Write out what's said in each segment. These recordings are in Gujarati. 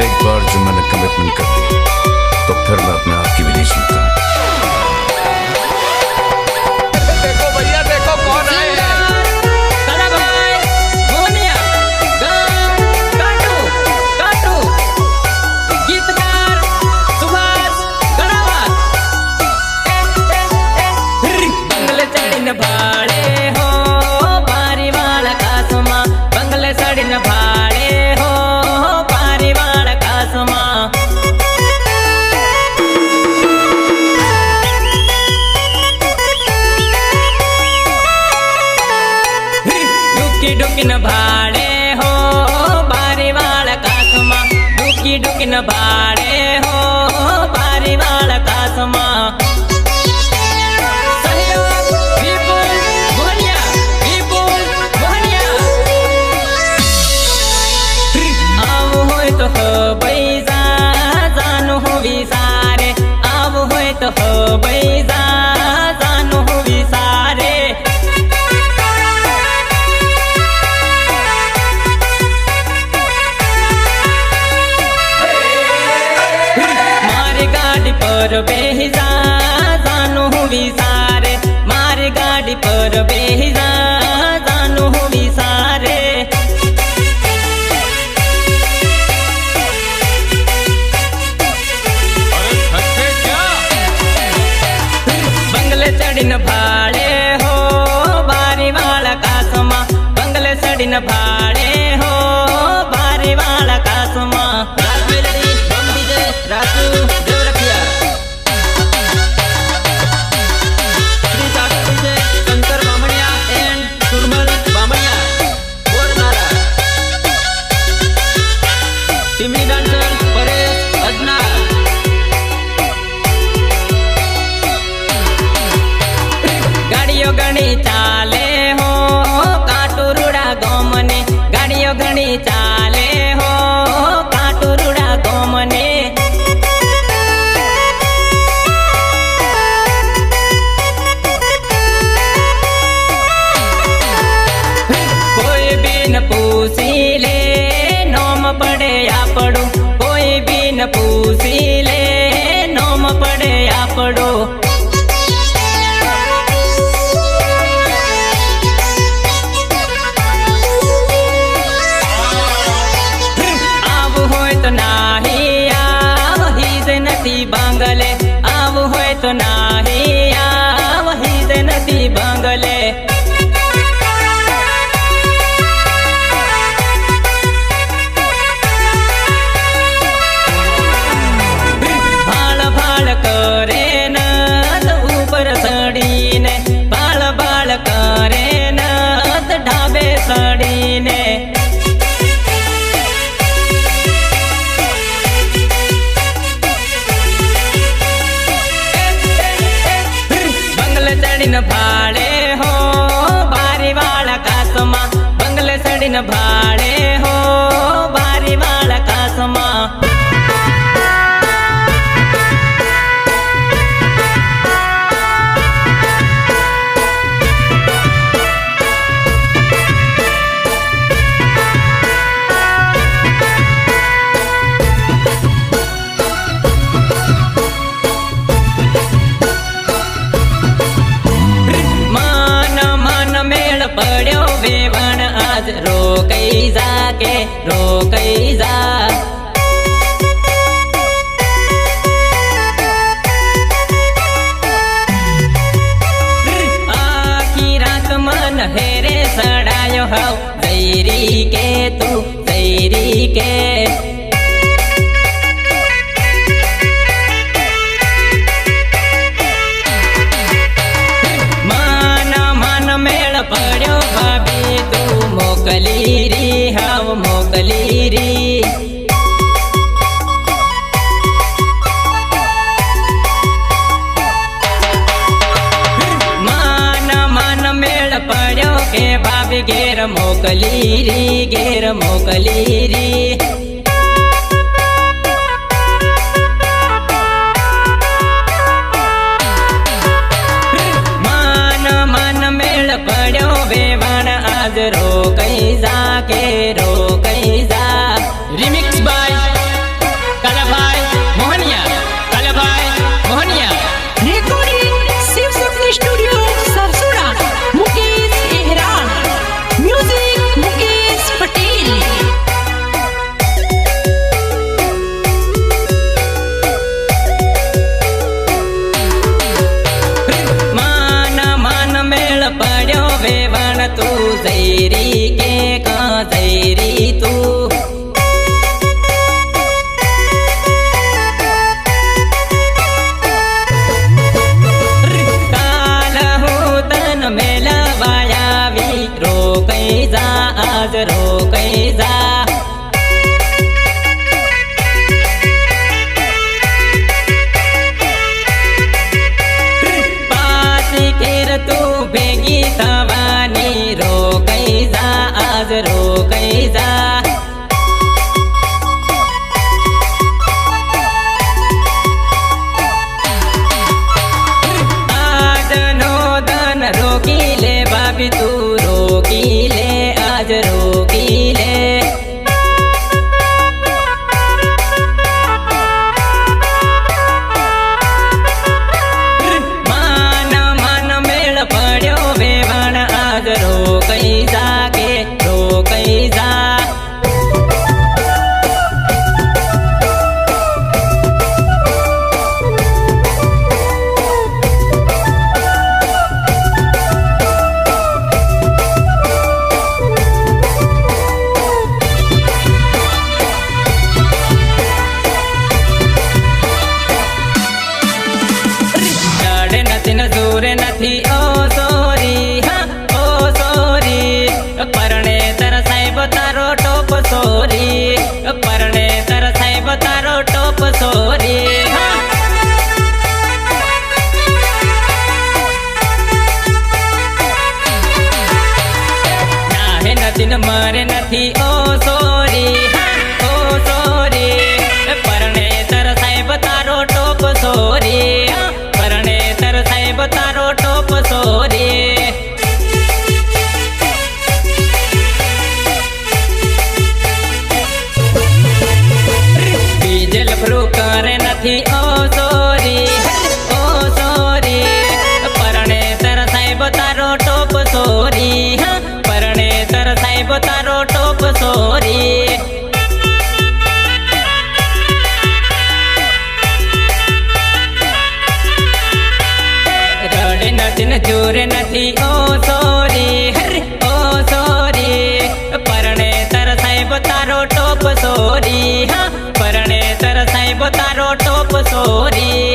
एक बार जो मैंने कमिटमेंट कर दी तो फिर मैं अपने आप की विदेश निकला पर बेहिजा जानो हूँ विसारे मार गाड़ी पर बेहिजा जानो हूँ विसारे बंगले चढ़ी न भाड़े हो बारी वाला कासमा बंगले चढ़ी न भाड़े in a boat. હવ તૈરી કે તું તૈરી કે પડ્યો ભાભી તું મોકલી રી હાવ મોકલી રી. ઘેર મોકલી રી ઘેર મોકલી રી. આજ રોકાઈ જા. સોરી પરણે સર સાહેબ તારો ટોપ સોરી. જરૂર નથી ઓ સોરી હર ઓ સોરી પરણે તર સાહેબ તારો ટોપ સોરી હા પરણે તર સાહેબ તારો ટોપ સોરી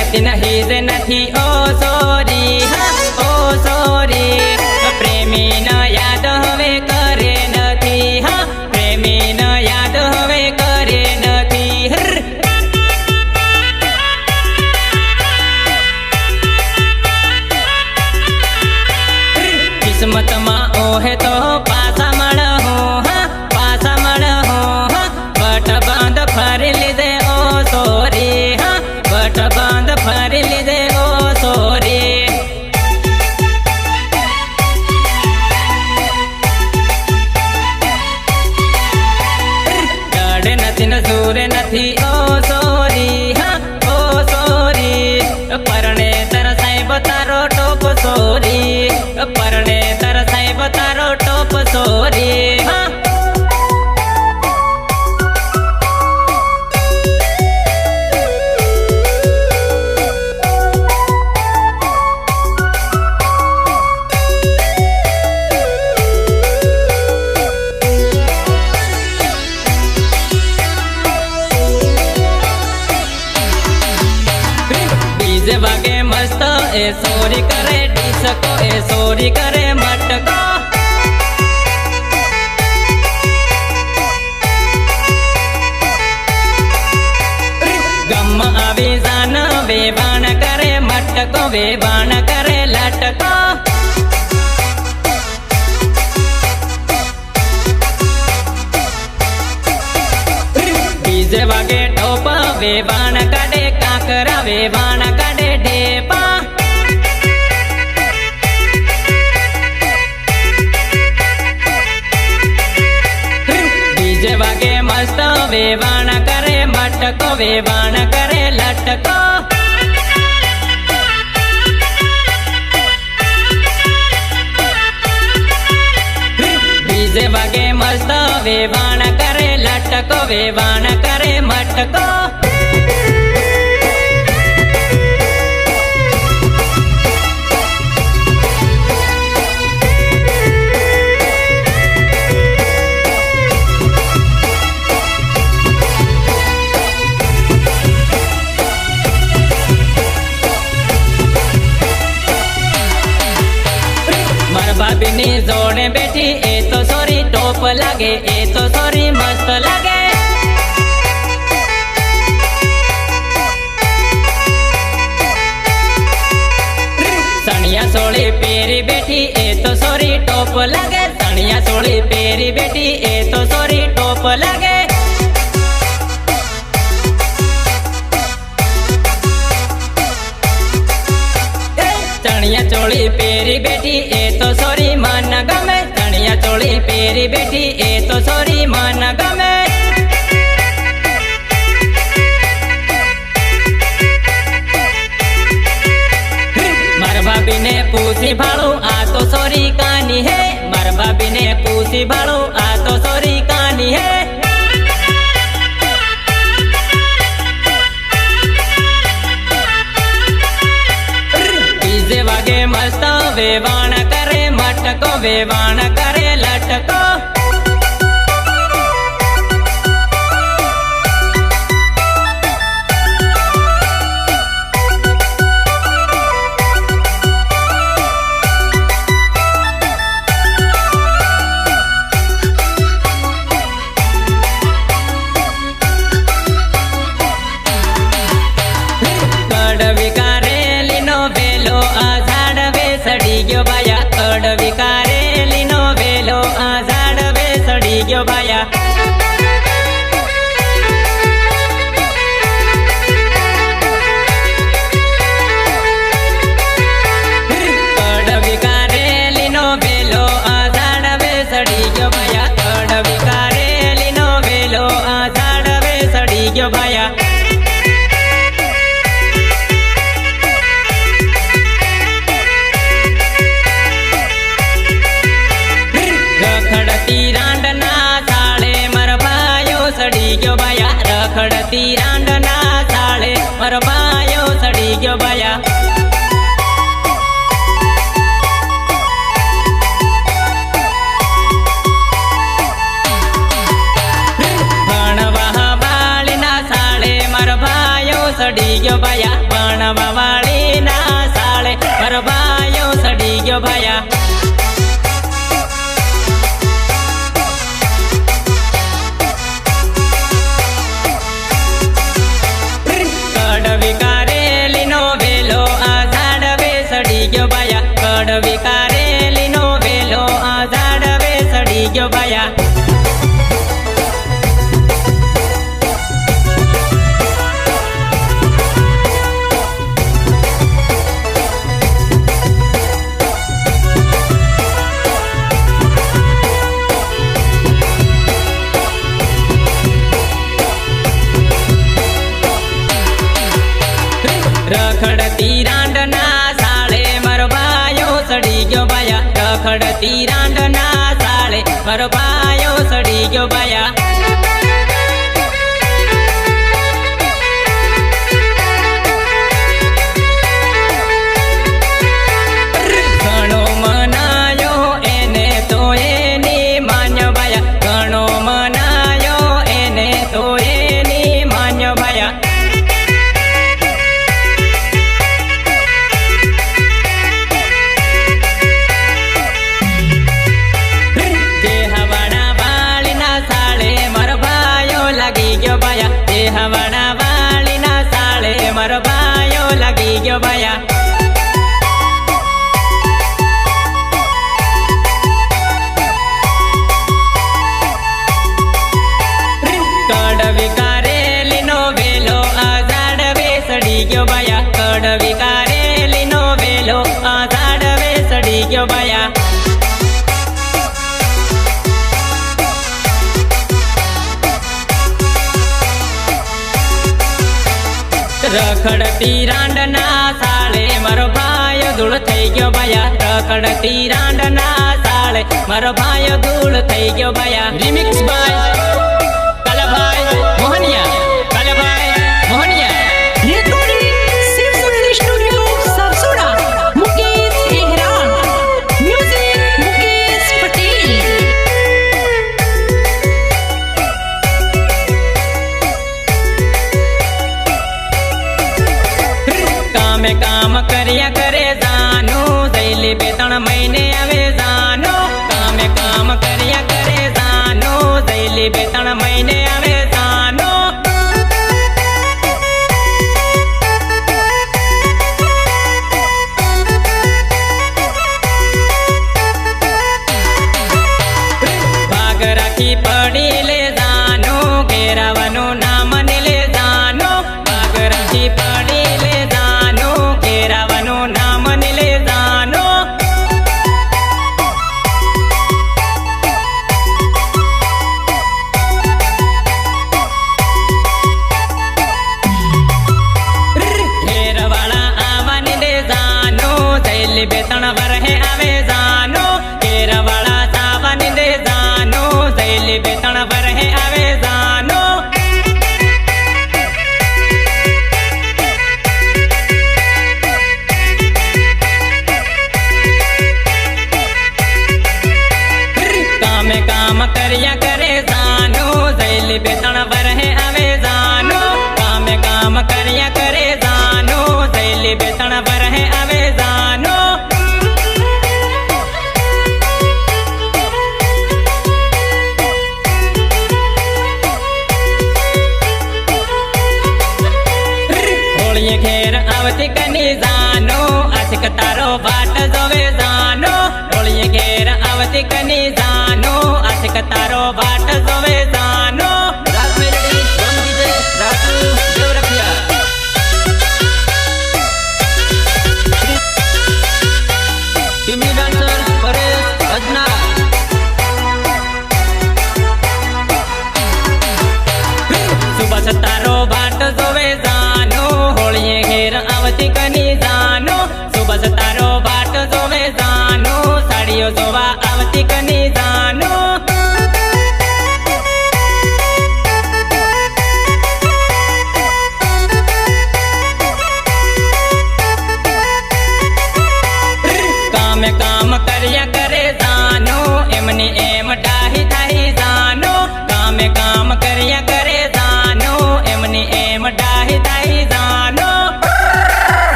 નથી નહીં જ નથી. ઓ સોરી ઓ સોરી પ્રેમી નયા 和你。વેવાણ કાઢે કાંકરા, વેવાણ કાઢે ઢેપા. બીજે વાગે મસ્ત વેવાણ કરે મટકો, વેવાણ કરે લટકો. બીજે વાગે મસ્ત વેવાણ કરે મટકો મારા ભાભીની જોડે બેઠી એ તો સોરી ટોપ લાગે એ તો સોરી પહેરી બેઠી એ તો સોરી ટોપ લાગે સણિયા સોળી પહેરી બેઠી એ તો સોરી ટોપ લાગે ચણિયા ચોળી પહેરી બેઠી એ તો સોરી મન ગમે ચણિયા ચોળી પહેરી બેઠી એ તો સોરી મન ગમે મારા ભાભીને પૂછી ભાળું ભાભીને પૂછી ભાળું આ તો સોરી કાની હે ડીજે વાગે મસ્ત વેવાણ કરે મટકો વેવાણ કરે લટકો yo vaya. ગયો ભાયા ભણવા વાળીના સાળે મારા ભાઈઓ સડી ગયો ભાયા. રખડતી રાંડના સાળે મારો પાયો સડી ગયો ભાયા. લાગી ગયો ભાયા કડવી કારેલીનો વેલો આ ઝાડવે સડી ગયો ભાયા રખડતી રાંડના સાળે મારો ભાઈ ધૂળ થઈ ગયો ભયા. રખડતી રાંડના સાળે મારો ભાઈ ધૂળ થઈ ગયો ભયા. Remix by. કલભાઈ મોહનિયા. કલભાઈ મોહનિયા. તારો ભાટ જોવે.